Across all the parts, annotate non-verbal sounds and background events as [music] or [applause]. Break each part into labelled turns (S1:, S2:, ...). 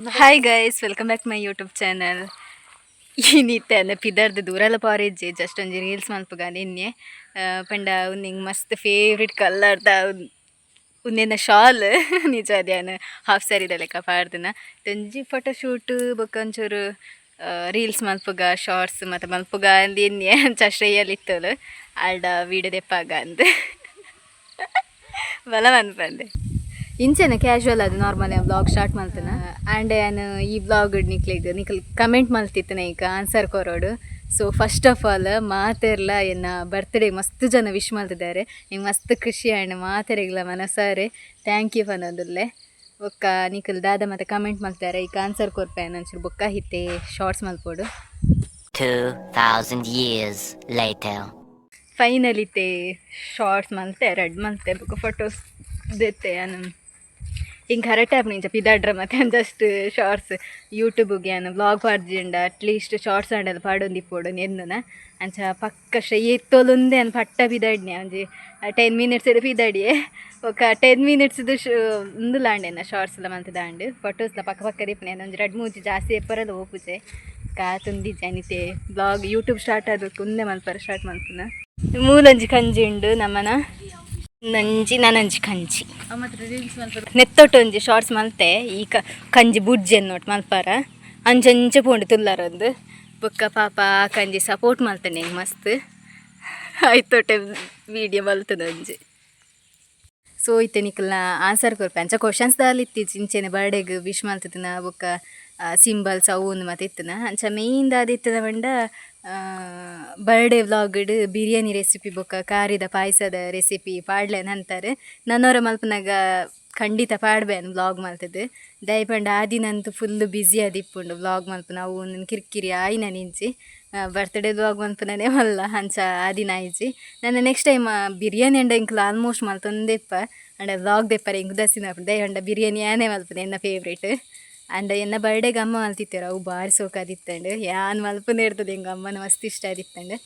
S1: Hi guys welcome back my YouTube channel ಈ ನಿತ್ಯ ಪಿದರ್ದು ದೂರಲ ಪಾರೇಜ್ ಜಸ್ಟ್ ಒಂಜಿ ರೀಲ್ಸ್ ಮಲ್ಪಗ ನಿನ್ನೆ. ಪಂಡ ಉಂದಿಂಗ್ ಮಸ್ತ್ ಫೇವ್ರೆಟ್ ಕಲರ್ದ ಉಂದಿನ ಶಾಲ್ ನಿಜ ಅದ್ಯಾನ ಹಾಫ್ ಸ್ಯಾರಿದ ಲೆಕ್ಕ ಪಾಡ್ದಿನ. ತಂಜಿ ಫೋಟೋ ಶೂಟ್ ಬೊಕ್ಕ ಒಂಚೂರು ರೀಲ್ಸ್ ಮಲ್ಪುಗ ಶಾರ್ಟ್ಸ್ ಮತ್ತು ಮಲ್ಪುಗ ಅಂದ್ ಎನ್ನೆ [laughs] ಚಶ್ರಯ್ಯಲ್ಲಿ ಇತ್ತಲು ಆಲ್ಡ ವೀಡಿಯೋ ದೆಪ್ಪಾಗ ಅಂದ್. [laughs] ಬಲ ಮನ್ಪಂದೆ ಇಂಚೆನ ಕ್ಯಾಶುವಲ್ ಅದು ನಾರ್ಮಲ್ ಬ್ಲಾಗ್ ಸ್ಟಾರ್ಟ್ ಮಾಡ್ತೇನೆ? ಆ್ಯಂಡ್ ನಾನು ಈ ಬ್ಲಾಗ್ ನಿಕ್ಲಿಗ್ ನಿಕ್ಲ್ ಕಮೆಂಟ್ ಮಾಡ್ತಿತ್ತೇನೆ ಈಗ ಆನ್ಸರ್ ಕೊರೋಡು ಸೊ ಫಸ್ಟ್ ಆಫ್ ಆಲ್ ಮಾತೆರ್ಲ ಎನ್ನ ಬರ್ತ್ಡೇ ಮಸ್ತ್ ಜನ ವಿಶ್ ಮಾಡ್ತಿದ್ದಾರೆ. ನಿಂಗೆ ಮಸ್ತ್ ಖುಷಿ ಆ್ಯಂಡ್ ಮಾತೆರೆಗ್ಲ ಮನಸಾರೆ ಥ್ಯಾಂಕ್ ಯು ಅನ್ನೋದಲ್ಲೇ. ಬೊಕ್ಕ ನಿಖಲ್ ದಾದ ಮತ್ತೆ ಕಮೆಂಟ್ ಮಾಡ್ತಾರೆ ಈಗ ಆನ್ಸರ್ ಕೊರ್ಪೆ ಅನ್ನೋ ಬೊಕ್ಕ ಹಿತ್ತೆ ಶಾರ್ಟ್ಸ್ ಮಲ್ಪೋಡು.
S2: 2,000 years later.
S1: ಫೈನಲ್ ಇತ್ತೆ ಶಾರ್ಟ್ಸ್ ಮಲ್ತೆ ರೆಡ್ ಮಲ್ತೆ ಬೊಕ್ಕ ಫೋಟೋಸ್ ದೆತ್ತೆ ನಾನು ಹಿಂಗೆ ಕರೆಕ್ಟ್ ಆಪ್ ನಿಂಚ ಪಿದಾಡ್ರ ಮತ್ತೆ ಜಸ್ಟ್ ಶಾರ್ಟ್ಸ್ ಯೂಟ್ಯೂಬ್ಗೆ ಏನು ವ್ಲಾಗ್ ಪಾಡ್ಜಿಂಡ ಅಟ್ಲೀಸ್ಟ್ ಶಾರ್ಟ್ಸ್ ಆಂಡಲ್ಲ ಪಾಡೊಂದಿಪ್ಪೋಡು ಎನ್ನನ. ಅಂಚ ಪಕ್ಕ ಶ್ರೈ ಎತ್ತೊಲುಂದೆ ಅನ್ ಪಟ್ಟ ಪಿದಾಡ್ನೆ ಒಂಜಿ ಟೆನ್ ಮಿನಿಟ್ಸ್ ಇಡು ಪಿದಾಡಿಯೆ ఒక ಟೆನ್ ಮಿನಿಟ್ಸ್ದು ಶೂ ಉಂದು ಲಾಂಡೆನ ಶಾರ್ಟ್ಸ್ ಎಲ್ಲ ಮಂತ್ ದಾಂಡು. ಫೋಟೋಸ್ಲ ಪಕ್ಕ ಪಕ್ಕ ದಿಪ್ಪನೆ ಒಂಜಿ ಎರಡು ಮೂಜಿ ಜಾಸ್ತಿ ಎಪ್ಪರಲ್ಲ ಓಪುಜೆ ಕಾತುಂದಿ ಜನಿತೆ ಬ್ಲಾಗ್ ಯೂಟ್ಯೂಬ್ ಸ್ಟಾರ್ಟ್ ಆದಕ್ಕೆ ಉಂದೆ ಮಲ್ಪರ ಸ್ಟಾರ್ಟ್ ಮಲ್ಪುನ ಮೂಲಂಜಿ ಕಂಜಿ ಉಂಡು ನಮ್ಮನ. ನಂಜಿ ನನಂಜಿ ಕಂಜಿ. ನೆತ್ತೊಟ್ಟೊಂಜಿ ಶಾರ್ಟ್ಸ್ ಮಲ್ತೆ ಈ ಕ ಕಂಜಿ ಬುಜ್ಜಿ ಅನ್ನೋಟ್ ಮಲ್ಪಾರ. ಅಂಜಂಜೆ ಪೋಂಡು ತುಲ್ಲಾರೊಂದು. ಬೊಕ್ಕ ಪಾಪ ಆ ಕಂಜಿ ಸಪೋರ್ಟ್ ಮಲ್ತನೆ ಮಸ್ತ್. ಆಯ್ತೊಟ್ಟೆ ವೀಡಿಯೋ ಮಲ್ತು ಒಂಜಿ. ಸೊ ಇತ್ತೆ ನಿಕಲ್ನ ಆನ್ಸರ್ ಕೊರ್ಪೆ ಅಂಚ ಕ್ವಶನ್ಸ್ ದಾಲಿತ್ತಿ ಇಂಚೆನೆ ಬರ್ಡೇಗ್ ವಿಶ್ ಮಲ್ತಿದ್ದನ ಬೊಕ್ಕ ಸಿಂಬಲ್ಸ್ ಅವು ಮತ್ತೆ ಇತ್ತನ. ಅಂಚ ಮೇಯ್ನ್ ಅದಿತ್ತದ ಬಂಡ ಬರ್ಡೇ ವ್ಲಾಗ್ಡ್ ಬಿರಿಯಾನಿ ರೆಸಿಪಿ ಬೊಕ್ಕ ಕಾರಿದ ಪಾಯಸದ ರೆಸಿಪಿ ಪಾಡ್ಲೆ ನಂತರ ನನ್ನವರ ಮಲ್ಪನಾಗ ಖಂಡಿತ ಪಾಡ್ಬೇನ್ ವ್ಲಾಗ್ ಮಲ್ತದೆ ದಯಪಂಡ ಆ ದಿನಂತೂ ಫುಲ್ ಬ್ಯುಸಿ ಆದಿಪ್ಪುಂಡು ವ್ಲಾಗ್ ಮಲ್ಪನ ಅವು ನನ್ನ ಕಿರಿಕಿರಿ ಆಯ್ನ ನಿಂಚಿ ಬರ್ತ್ಡೇ ವ್ಲಾಗ್ ಮಲ್ಪನೇ ಮಲ್ಲ ಹಂಚ ಆ ದಿನ ನನ್ನ ನಾನು ನೆಕ್ಸ್ಟ್ ಟೈಮ್ ಬಿರಿಯಾನಿ ಅಂಡ ಇಂಕ್ಲ ಆಲ್ಮೋಸ್ಟ್ ಮಲ್ತೊಂದೆಪ್ಪ. ಅಂಡ ವ್ಲಾಗ್ ದೆಪ್ಪರ ಇಂಕ್ ದಸಿನ ದಯಪಂಡ ಬಿರಿಯಾನಿ ಆನೆ ಮಲ್ಪನೆ, ಎನ್ನ ಫೇವ್ರೇಟ್ ಅಂಡ ಎನ್ನ ಬರ್ಡೇಗೆ ಅಮ್ಮ ಮಲ್ತಿತ್ತೇರು ಅವು ಬಾರಿ ಸೋಕಾದಿತ್ತಂಡು. ಯಾನ್ ಮಲ್ಪನೇ ಇರ್ತದೆ ಹಿಂಗೆ, ಅಮ್ಮನ ಮಸ್ತ್ ಇಷ್ಟ ಆದಿತ್ತಂಡು.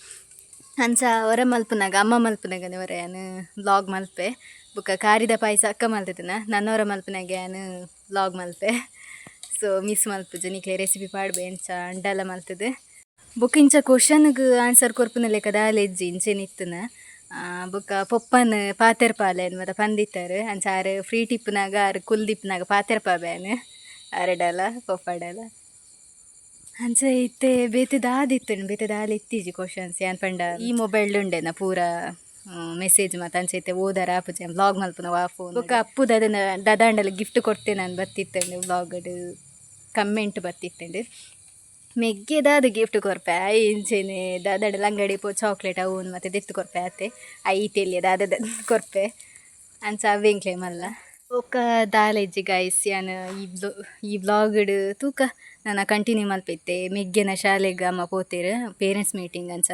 S1: ಅಂಚ ಹೊರ ಮಲ್ಪನಾಗ, ಅಮ್ಮ ಮಲ್ಪನಾಗ ಹೊರ ಯಾನು ಬ್ಲಾಗ್ ಮಲ್ಪೆ. ಬುಕ್ಕ ಕಾರಿದ ಪಾಯಸ ಅಕ್ಕ ಮಲ್ತಿದ್ದನ ನನ್ನವರ ಮಲ್ಪನಾಗ ಯಾನು ಬ್ಲಾಗ್ ಮಲ್ಪೆ. ಸೊ ಮಿಸ್ ಮಲ್ಪುಜು ನಿಕ್ಲೆ ರೆಸಿಪಿ ಪಾಡ್ಬೆ ಇಂಚ ಅಂಡಲ್ಲ ಮಲ್ತದೆ. ಬುಕ್ ಇಂಚ ಕ್ವಶನ್ಗೆ ಆನ್ಸರ್ ಕೊರ್ಪುನ ಲೆಕ್ಕ ದಾಲೆಜ್ಜಿ ಇಂಚೆ ನಿತ್ತನ. ಬುಕ್ಕ ಪೊಪ್ಪನ್ ಪಾತೆರ್ಪಾಲೆ ಪಾಲೆನ್ ಪಂದಿತ್ತಾರೆ ಅಂಚ ಆರು ಫ್ರೀ ಟಿಪ್ನಾಗ ಆರು ಕುಲ್ ದಿಪ್ನಾಗ ಪಾತೆರ್ ಪಾಬೇನ್ ಅರಡಲ ಪೊಪ್ಪಡಲ ಅಂಚ ಇತ್ತೆ ಬೇತೆ ದಾದಿತ್ತು ಬೇತೆ ದಾಲಿ ಇತ್ತೀಜಿ ಕ್ವಶನ್ಸ್ ಏನ್ ಪಂಡ? ಈ ಮೊಬೈಲ್ ಉಂಡೆನ ಪೂರ ಮೆಸೇಜ್ ಮತ್ತು ಅಂಚ ಇತ್ತೆ ಓದರ ಆಪುಜೆ ವ್ಲಾಗ್ ಮಲ್ಪುನ ಫೋನ್ ಬೊಕ್ಕ ಅಪ್ಪು ದದನ ದದಾಂಡಲ ಗಿಫ್ಟ್ ಕೊಡ್ತೇನೆ ನಾನು ಬತ್ತಿತ್ತಂಡು ವ್ಲಾಗಡ್ ಕಮೆಂಟ್ ಬತ್ತಿತ್ತಂಡು. ಮೆಗ್ಗೆ ದಾದ ಗಿಫ್ಟ್ ಕೊರ್ಪೆ ಇಂಚೆನೆ ದಾದಡಲ ಅಂಗಡಿ ಪೋ ಚಾಕ್ಲೇಟ್ ಅವನ್ ಮತ್ತೆ ದೆತ್ತು ಕೊರ್ಪೆ ಆತೆ ಐತೆ ತೆಲಿಯ ದಾದದ ಕೊರ್ಪೆ ಅಂಚ ಅವೆಂಕ್ಲೆ ಮಲ್ಲ. ಒಕ್ಕ ದಾಲೆಜ್ಜಿ ಗೈಸ್ ಯಾನ್ ಈ ಬ್ಲೊ, ಈ ವ್ಲಾಗ್ಡ್ ತೂಕ ನಾನು ಕಂಟಿನ್ಯೂ ಮಲ್ಪೈತೆ. ಮೆಗ್ಗೆನ ಶಾಲೆಗೆ ಅಮ್ಮ ಪೋತೇರು ಪೇರೆಂಟ್ಸ್ ಮೀಟಿಂಗ್ ಅಂಚ.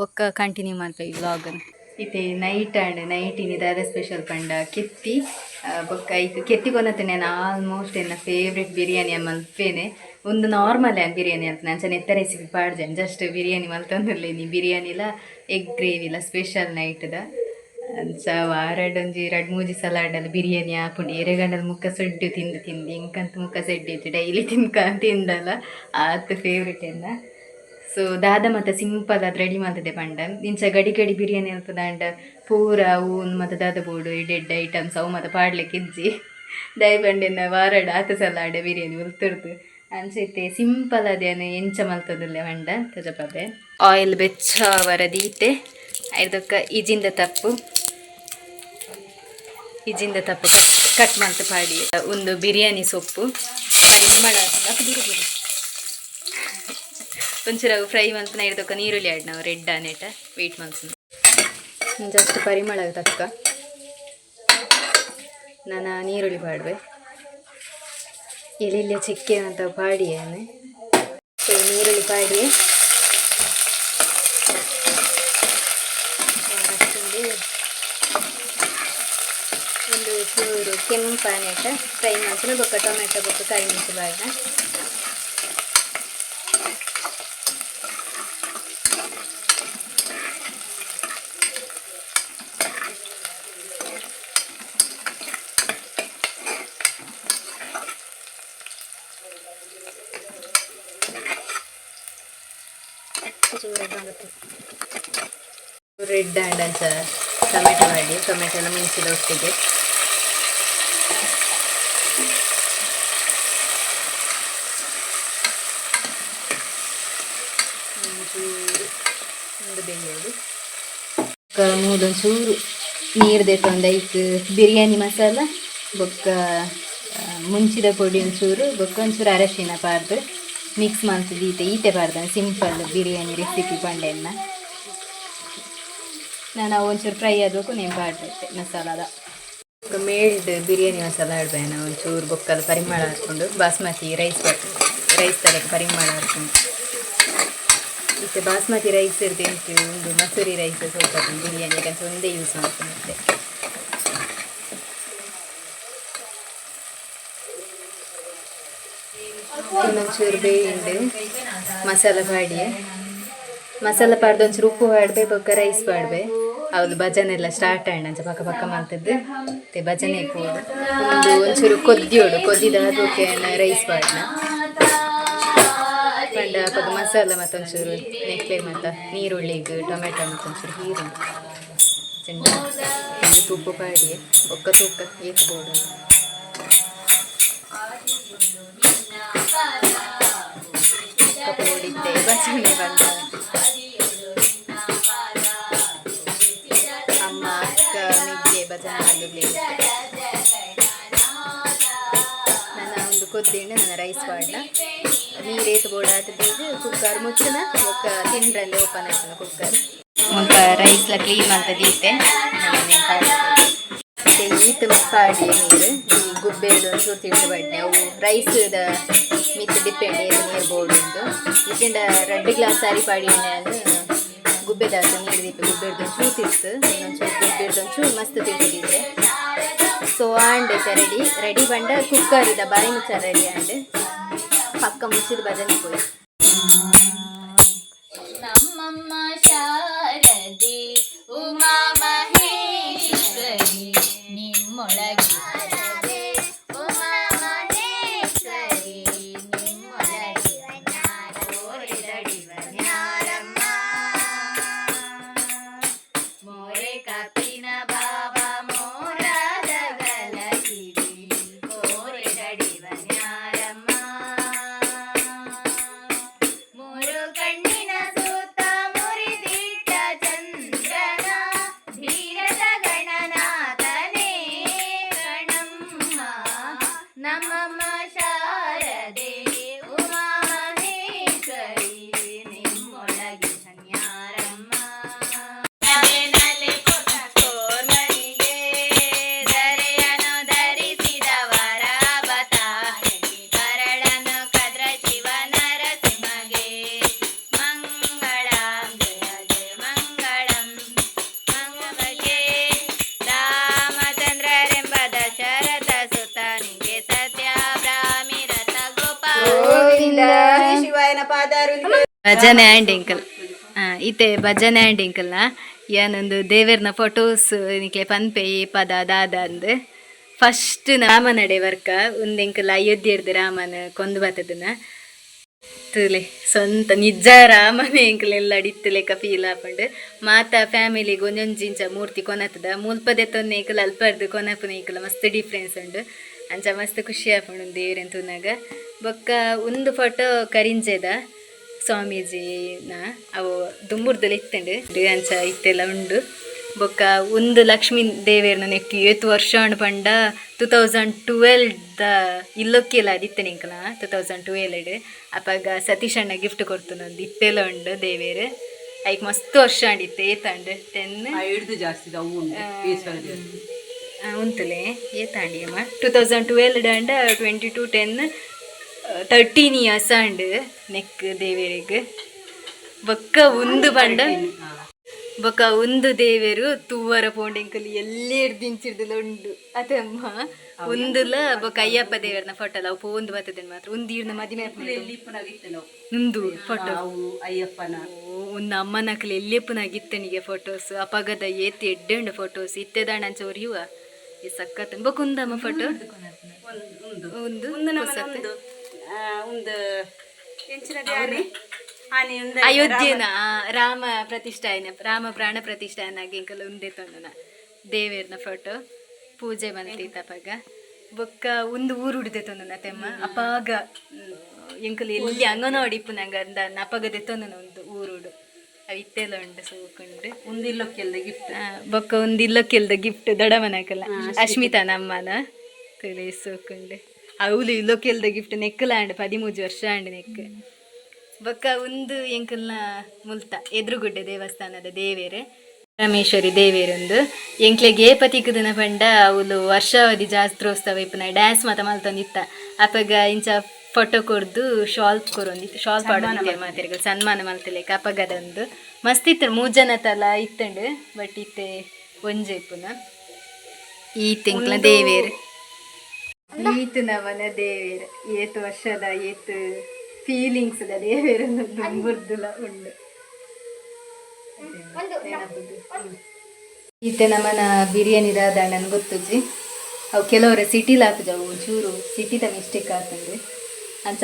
S1: ಬೊಕ್ಕ ಕಂಟಿನ್ಯೂ ಮಲ್ಪೆ ಈ ವ್ಲಾಗನ್ ಇತ್ತೆ ನೈಟ್ ಆಂಡ್ ನೈಟ್ ಇನ್ನಿದಾದ ಸ್ಪೆಷಲ್ ಪಂಡ ಕೆತ್ತಿ ಬೊಕ್ಕ ಐಕ್ ಕೆತ್ತಿ ಕೊನತ್ತೆ ನಾನು ಆಲ್ಮೋಸ್ಟ್ ಎನ್ನ ಫೇವ್ರೆಟ್ ಬಿರಿಯಾನಿ ಮಲ್ಪೇನೆ. ಒಂದು ನಾರ್ಮಲ್ ಆ್ಯನ್ ಬಿರಿಯಾನಿ ಅಂತ ನಾನು ನೆತ್ತ ರೆಸಿಪಿ ಪಾಡ್ಜೆನ್. ಜಸ್ಟ್ ಬಿರಿಯಾನಿ ಮಲ್ತಂದಿರಲಿ ನೀ ಬಿರಿಯಾನಿಲ ಎಗ್ ಗ್ರೇವಿಲ ಸ್ಪೆಷಲ್ ನೈಟ್ದ ಅಂಚ ವಾರಡೊಂಜಿ ಎರಡು ಮೂಜಿ ಸಲಾಡಲ್ಲಿ ಬಿರಿಯಾನಿ ಆಪುಂಡು ಎರೆಗಂಡಲ ಮುಖ ಸೊಡ್ಡು ತಿಂದು ತಿಂದು ಎಂಕಂತ ಮುಕ್ಕ ಸೆಡ್ಡಿತ್ತು ಡೈಲಿ ತಿನ್ಕ, ತಿಂದಲ್ಲ. ಆತ ಫೇವ್ರೆಟ್ ಎಲ್ಲ ಸೊ ದಾದ ಮತ್ತು ಸಿಂಪಲ್ ಅದು ರೆಡಿ ಮಾಡ್ತದೆ ಪಂಡ. ಇಂಚ ಗಡಿ ಗಡಿ ಬಿರಿಯಾನಿ ಅಲ್ಪದ ಅಂಡ ಪೂರ ಊನ್ ಮತ್ತು ದಾದ ಬೋಡು ಎಡ್ಡೆಡ್ ಐಟಮ್ಸ್ ಅವು ಮತ್ತು ಪಾಡ್ಲಿಕ್ಕೆ ಇಜ್ಜಿ. ಬಂಡೆನ ವಾರಡ ಆತ ಸಲಾಡ ಬಿರಿಯಾನಿ ಉಲ್ತಿರ್ದು ಅನ್ಸೈತೆ ಸಿಂಪಲ್ ಅದೇನು ಎಂಚ ಮಲ್ತದಲ್ಲೇ ಪಂಡ ತಜಪದೆ ಆಯಿಲ್ ಬೆಚ್ಚ, ವರದೀತೆ. ಐದಕ್ಕ ಈಜಿಂದ ತಪ್ಪು. ಇಜಿಂದ ತಪ್ಪು ಕಟ್ ಕಟ್ ಮಂತ್ ಪಾಡಿ ಒಂದು ಬಿರಿಯಾನಿ ಸೊಪ್ಪು. ಬಿಡು. ಒಂಚೂರು ಫ್ರೈ ಮಂತ್ ಹಿಡ್ದಕ್ಕ ನೀರುಳ್ಳಿ ಆಡ್ ನಾವು ರೆಡ್ ಆನೇಟ ವೆಯ್ಟ್ ಮಂತ್ ಜಸ್ಟ್ ಪರಿಮಳ ತಕ್ಕ. ನಾನು ನೀರುಳ್ಳಿ ಪಾಡ್ವೆ ಇಲ್ಲಿ ಚಿಕ್ಕೆ ಅಂತ ಪಾಡಿ ಏನು ಸೊ ನೀರುಳ್ಳಿ ಪಾಡಿ ಚೂರು ಕೆಂಪನೇಟ ಫ್ರೈ ಮಾಡ್ತೀನಿ ಬೊಕ್ಕ ಟೊಮೆಟೊ ಬೊಕ್ಕ ಕರಿಮೆಣಸಿನಕಾಯಿನ ಚೂರಾಗುತ್ತೆ ರೆಡ್ ಆ್ಯಂಡ್ ಅಂತ ಟೊಮೆಟೊ ಮಾಡಿ ಟೊಮೆಟೊ ಎಲ್ಲ ಮೆಣಸಿನ ಒಟ್ಟಿಗೆ ಮೂದೊಂದು ಚೂರು ನೀರು ಒಂದು ಐಕ್ ಬಿರಿಯಾನಿ ಮಸಾಲ, ಬೊಕ್ಕ ಮುಂಚಿದ ಪೊಡಿ ಒಂಚೂರು, ಬೊಕ್ಕ ಒಂಚೂರು ಅರಶಿನ ಪಾರ್ದು. ಮಿಕ್ಸ್ ಮಾಡ್ತದೆ ಈತೆ ಈತೆ ಸಿಂಪಲ್ ಬಿರಿಯಾನಿ ರೆಸಿಪಿ ಬಂಡೆನ್ನ ನಾನು ಒಂಚೂರು ಫ್ರೈ ಆಗಬೇಕು ನೀವು ಪಾಡ್ತೈತೆ ಮಸಾಲದ ಮೇಲ್ಡ್ ಬಿರಿಯಾನಿ ಮಸಾಲ ಆಡ್ಬೇನ ಒಂಚೂರು ಬೊಕ್ಕದ ಪರಿಮಳ ಹಾಕ್ಕೊಂಡು, ಬಾಸ್ಮತಿ ರೈಸ್ ರೈಸ್ ತರಕ್ಕೆ ಪರಿಮಳ ಹಾಕ್ಕೊಂಡು. ಮತ್ತೆ ಬಾಸ್ಮತಿ ರೈಸ್ ಇರ್ತಿಂಟು ಒಂದು ಮಸೂರಿ ರೈಸ್ ಸ್ವಲ್ಪ ಬಿರಿಯಾನಿ ಅಂತ ಒಂದೇ ಯೂಸ್ ಮತ್ತೆ. ಒಂಚೂರು ಬೇಯಿಂಡು ಮಸಾಲ ಪಾಡಿ ಮಸಾಲ ಪಾಡ್ದು ಒಂಚೂರು ಉಪ್ಪು ಪಾಡ್ಬೆ ಬೊಕ್ಕ ರೈಸ್ ಪಾಡ್ಬೆ ಹೌದು, ಭಜನೆ ಎಲ್ಲ ಸ್ಟಾರ್ಟ್ ಆಯ್ಣ ಅಂಚ ಪಕ್ಕ ಪಕ್ಕ ಮಾಡ್ತಿದ್ದು. ಮತ್ತೆ ಭಜನೆ ಒಂದು ಒಂಚೂರು ಕೊದ್ದಿಯೋಡು ಕೊದ್ದಿದ ಅದಕ್ಕೆ ರೈಸ್ ಪಾಡ್ನ. ಪಂಡ ಪದ ಮಸಾಲ ಮತ್ತೊಂಚೂರು ನೆಕ್ಲೆ ಮತ್ತು ನೀರುಳ್ಳಿಗೆ ಟೊಮೆಟೊ ಮತ್ತೊಂಚೂರು ಹೀರು. ಚೆಂಡ ತುಪ್ಪ ಪಾಡಿ ಒಕ್ಕ ತೂಕ ಏಕ ಬೋಡು ಪೋಡಿದ್ದೆ ಭಜನೆ ಬಂದ. ಅಮ್ಮ, ಅಕ್ಕ ನಿದ್ದೆ ಭಜನೆ ಬಂದಿರ್ಲಿಲ್ಲ ನನ್ನ ಒಂದು ಕೊದ್ದಿಂಡು ನನ್ನ ರೈಸ್ ಪಾಡ್ನ ನೀರೇತು ಬೋಡ ಹಾಕಿದ್ದು ಕುಕ್ಕರ್. ಮುಚ್ಚನ ఒక ತಿಂಡ್ರಲ್ಲಿ ಓಪನ್ ಆಯ್ತನ ಕುಕ್ಕರ್. ಮುಲ್ಪ ರೈಸ್ಲ ಕ್ಲೀನ್ ದೀತೆ ಮತ್ತೆ ಈತ ಪಾಡಿ ನೀರು ಈ ಗುಬ್ಬೆದು ಒಂಚೂರು ತಿಂಡು ಬಡ್ಡೆ ಅವು ರೈಸ್ ಮಿತ್ ಡಿಪೆಂಡ್ ಏದು ನೀರು ಬೋರ್ಡ್ ಉಂಟು. ಇತ್ತಿಂಡ ರೆಡ್ ಗ್ಲಾಸ್ ಸಾರಿ ಪಾಡಿ ಗುಬ್ಬೆ ಗುಬ್ಬೆದಾತ ನೀರು ದೀಪ ಗುಬ್ಬೆಡ್ದು ಒಂಚೂರು ತಿರ್ತು ಇನ್ನೊಂಚೂರು ಗುಬ್ಬೆಡ್ದು ಒಂಚೂರು ಮಸ್ತ್ ತಿಂಡಿದೆ ಸೊ ಆಂಡ್ ರೆಡಿ ರೆಡಿ ಬಂಡ ಕುಕ್ಕರ್ ಇದ ಬಾಯಿ ಮುಚ್ಚ ರೆಡಿ ಆಂಡೆ
S2: పక్క ముసిరి భజన పోయి నమ్మమ్మ శారది ఉమా మహేశ్వరి నిమ్మొళగి
S1: ಭಜನೆ ಆ್ಯಂಡ್ ಎಂಕಲ್ ಇತ್ತೆ ಭಜನೆ ಆ್ಯಂಡ್ ಎಂಕಲ್ನ ಏನೊಂದು ದೇವರನ ಫೋಟೋಸ್ ನಿಕ್ಲೆ ಪನ್ಪೆ ಪದ ದಾದ ಅಂದ್. ಫಸ್ಟ್ ರಾಮ ನಡೆ ವರ್ಕ ಒಂದು ಎಂಕಲ್ ಅಯೋಧ್ಯೆ ಇರ್ದು ರಾಮನ ಕೊಂದು ಬತ್ತದನ್ನ. ತುಲೆ, ಸ್ವಂತ ನಿಜ ರಾಮನೇ ಎಂಕಲೆಲ್ಲ ಅಡಿತ್ತು ಲೆಕ್ಕ ಹಾಕೊಂಡು. ಮಾತಾ ಫ್ಯಾಮಿಲಿಗೆ ಒಂದೊಂಜಿಂಚ ಮೂರ್ತಿ ಕೊನತದ ಮುಲ್ಪದೆ ತೊನ್ನೆ ಅಲ್ಪರ್ದು ಕೊನಪುನ ಎಂಕಲ ಮಸ್ತ್ ಡಿಫ್ರೆನ್ಸ್ ಉಂಡು. ಅಂಚ ಮಸ್ತ್ ಖುಷಿ ಆಪುಂಡು ದೇವ್ರೆ ಅಂತ ಬೊಕ್ಕ ಒಂದು ಫೋಟೋ ಕರಿಂಜೆದ. ಸ್ವಾಮೀಜಿನ ಅವು ದುಂಬುರ್ದಲ್ಲಿ ಇತ್ತಂಡು ಅಂಚ ಇತ್ತೆಲ್ಲ ಉಂಡು. ಬೊಕ್ಕ ಒಂದು ಲಕ್ಷ್ಮೀ ದೇವೇರ್ನ ನೆಕ್ಕಿ ಏತು ವರ್ಷ ಪಂಡ ಟೂ ತೌಸಂಡ್ ಟುವೆಲ್ದ ಇಲ್ಲೊಕ್ಕೆಲ್ಲ ಅದಿತ್ತೆ ನಿಂಕಲ ಟೂ ತೌಸಂಡ್ ಟುವೆಲ್ಡ್ ಅಪ್ಪಾಗ ಸತೀಶ್ ಅಣ್ಣ ಗಿಫ್ಟ್ ಕೊಡ್ತಾನೆ ಒಂದು ಇತ್ತೆಲ್ಲ ಉಂಡು ದೇವೇರು ಐಕ್ ಮಸ್ತ್ ವರ್ಷ ಅಂಡಿತ್ತೆ ಏತಂಡು ಟೆನ್.
S3: ಹಿಡಿದು ಜಾಸ್ತಿ ಅವು ಉಂಟು. ಈಶ್ವರ ದೇವಸ್ಥಾನ.
S1: ಉಂತಲೆ ಏತಾಂಡಿ ಅಮ್ಮ two thousand twelve and twenty two ten thirteen years and neck ದೇವೇರಿಗೆ. ಬೊಕ್ಕ ಉಂದು
S3: ಪಂಡ.
S1: ಬೊಕ್ಕ ಒಂದು ದೇವೇರು ತೂವರ ಪೋಂಡೆಂಕಲ್ ಎಲ್ಲೇ ದಿಂಚಿಡ್ದಲ್ಲ ಉಂಡು. ಅದಮ್ಮ. ಒಂದುಲ ಬೊಕ್ಕ ಅಯ್ಯಪ್ಪ ದೇವರನ ಫೋಟೋ ಅಲ್ಲ ಅವು ಒಂದು ಮಾತ್ರ. ಒಂದು
S3: ಎಲ್ಲಿಪ್ಪನಾಗಿತ್ತು ನಾವು?
S1: ಒಂದು ಫೋಟೋ
S3: ಅಯ್ಯಪ್ಪನ.
S1: ಒಂದು ಅಮ್ಮನಕಲ್ ಎಲ್ಲಿಪ್ಪನಾಗಿತ್ತನಿಗೆ ಫೋಟೋಸ್ ಅಪಗದ ಏತಿ ಎಡ್ಡೆಂಡು ಫೋಟೋಸ್ ಇತ್ತೆದಾಂಡ ಅಂಚ ಒರಿಯುವ. ಈ ಸಖತ್ ಬೊಕುಂದಮ್ಮ ಫೋಟೋ
S3: ಒಂದು ಒಂದು
S1: ಒಂದು
S3: ಎಂಚಿನ
S1: ಅಯೋಧ್ಯೆನ ರಾಮ. ಪ್ರತಿಷ್ಠಾನ ರಾಮ ಪ್ರಾಣ ಪ್ರತಿಷ್ಠಾಯನಾಗಿ ಎಂಕಲ್ ಉಂದೆ ತಂದನ ದೇವೇರ್ನ ಫೋಟೋ ಪೂಜೆ ಮಲ್ತಿತ್ತಪ್ಪಾಗ ಬೊಕ್ಕ ಒಂದು ಊರು ಉಡ್ದೆ ತಂದನ ತೆಮ್ಮ. ಅಪಾಗ ಎಂಕಲ್ ಎಲ್ಲಿ ಅಂಗನವಾಡಿ ಇಪ್ಪು ನಂಗೆ ಅಂದ ಅಪಗದೆ ತಂದನ ಒಂದು ಊರುಡು ಅವು ಇತ್ತೆಲ್ಲ ಉಂಟು ಸೂಕುಂಡು.
S3: ಒಂದು ಇಲ್ಲಕ್ಕೆಲ್ಲ ಗಿಫ್ಟ್
S1: ಬೊಕ್ಕ ಒಂದು ಕೆಲ್ದ ಗಿಫ್ಟ್ ದೊಡ್ಡ ಮನಕಲ್ಲ ಅಶ್ಮಿತಾ ನಮ್ಮನ ತಿಳಿ ಸೂಕುಂಡು. ಅವಳು ಇಲ್ಲಕ್ಕೆಲ್ದ ಗಿಫ್ಟ್ ನೆಕ್ಕಲಾಂಡ್ ಪದಿಮೂಜು ವರ್ಷ ಆಂಡ್ ನೆಕ್ ಬೊಕ್ಕ ಒಂದು ಎಂಕಲ್ನ ಮುಲ್ತ ಎದುರುಗುಡ್ಡೆ ದೇವಸ್ಥಾನದ ದೇವೇರೆ. ಪರಮೇಶ್ವರಿ ದೇವೇರೊಂದು ಎಂಕ್ಲೆ ಗೇಪತಿಕ್ ದಿನ ಪಂಡ ಅವಳು ವರ್ಷಾವಧಿ ಜಾತ್ರೋತ್ಸವ ಇಪ್ಪನ ಡ್ಯಾನ್ಸ್ ಮಾತ ಮಲ್ತೊಂದಿತ್ತ. ಅಪಗ ಇಂಚ ಫೋಟೋ ಕೊರ್ದು ಶಾಲ್ ಕೊರೊಂದಿತ್ತು ಶಾಲ್ ಪಾಡೋದಿತ್ತೆ ಮಾತಿರ್ಗಳು ಸನ್ಮಾನ ಮಲ್ತಲೇಕ ಅಪಗದೊಂದು. ಮಸ್ತ್ ಇತ್ತು ಮೂರ್ ಜನ ತಲ ಇತ್ತಂಡು ಬಟ್ ಇತ್ತೆ ಒಂಜೆ ಇಪ್ಪುನ. ಈ ತಿಂಕ್ಲ ದೇವೇರು. ಈತು ನವನ ದೇವೇರ ಏತು ವರ್ಷದ ಏತು ಫೀಲಿಂಗ್ಸ್ ದ ದೇವೇರು ಬುರ್ದುಲ ಉಂಡು. ಈತೆ ನಮನ ಬಿರಿಯಾನಿ ದಾದ ನನ್ಗೆ ಗೊತ್ತುಜಿ ಅವು ಕೆಲವರ ಸಿಟಿಲ್ ಹಾಕುಜ ಚೂರು ಸಿಟಿ ಸಿಟಿದ ಮಿಸ್ಟೇಕ್ ಆಗ್ತದೆ. ಅಂಚ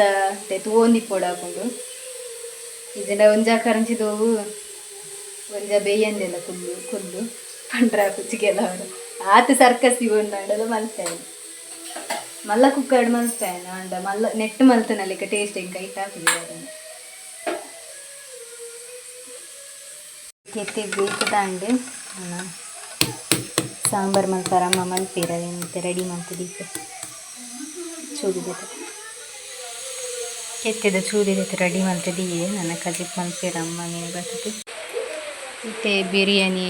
S1: ತೆತ್ತು ಪೋಡ ಹಾಕೊಂಡು ಇದನ್ನ ಒಂಜ ಕರಂಚಿದವು ಒಂಜ ಬೇಯಂದೆಲ್ಲ ಕುಲ್ಲು ಕುಲ್ಲು ಪಂಡ್ರ ಹಾಕುಚ್ಚಿ ಕೆಲವರು. ಆತ ಸರ್ಕಸ್ ಇಗೊಂಡಾಡಲು ಮಲ್ತಾಯಿಲ್ಲ ಮಲ್ಲ ಕುಕ್ಕಡ್ ಮಲ್ತಾಯನ అండ్ ಮಲ್ಲ నెట్ ಮಲ್ತನಲ್ಲಿಕ ಟೇಸ್ಟ್ టేస్ట్ ಕೈ ఇట్లా ಅದನ್ನು. ಕೆತ್ತಿ ಬೇಕದ ತಾಂಡು ಸಾಂಬಾರು ಮಲ್ತಾರ ಅಮ್ಮ ಮಲ್ಪೀರ ಮತ್ತೆ ರೆಡಿ ಮಾಡ್ತಿದ್ದಿತ್ತು ಚೂಡಿದೈತೆ ಕೆತ್ತಿದ ಚೂಡಿದೈತೆ ರೆಡಿ ಮಾಡ್ತಿದ್ದೀ ನನ್ನ ಕಜಿಪ್ ಮಲ್ಪೀರ ಅಮ್ಮ ನೀನು ಬರ್ತಿದ್ದೆ ಮತ್ತೆ ಬಿರಿಯಾನಿ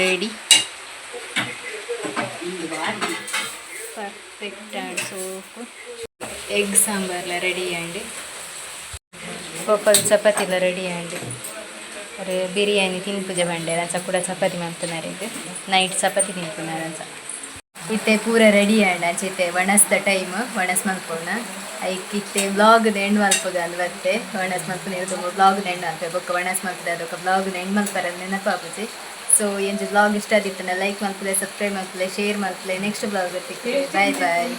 S1: ರೆಡಿ ఎగ్ సాంబార్లా రెడీ అండి పప్పులు చపాతీలో రెడీ అండి మరి బిర్యానీ ತಿನ್ బండి అంచ కూడా చపాతి మంపుతున్నారు ఇది నైట్ చపాతి తింటున్నారు అంచ ಇತ್ತೆ ಪೂರ ರೆಡಿ ಆಂಡ್ ಅಂಚಿತ್ತೆ ದ ಟೈಮ್ ಒಣಸ್ ಮಲ್ಪೋಣ ಐಕ್ ಇತ್ತೆ ಬ್ಲಾಗ್ ಎಂಡ್ ಮಲ್ಪೋದು ಅಲ್ವತ್ತೆ ವಣಸ್ ಮಲ್ಪನ ಇರೋದು ಬ್ಲಾಗ್ ಎಂಡ್ ಮಲ್ಪೆ ಬೊಕ್ಕ ಒಣಸ್ ಮಲ್ಪದ ಅದೊಕ್ಕ ಬ್ಲಾಗ್ ಎಂಡ್ ಮಲ್ಪರ ನೆನಪಾಪುಜಿ ಸೊ ಎಂಜು ಬ್ಲಾಗ್ ಇಷ್ಟ ಆದಿತ್ತನ ಲೈಕ್ ಮಲ್ಪಲೆ ಸಬ್ಸ್ಕ್ರೈಬ್ ಮಲ್ಪಲೆ ಶೇರ್ ಮಲ್ಪಲೆ ನೆಕ್ಸ್ಟ್ ಬ್ಲಾಗ್ ಬಾಯ್ ಬಾಯ್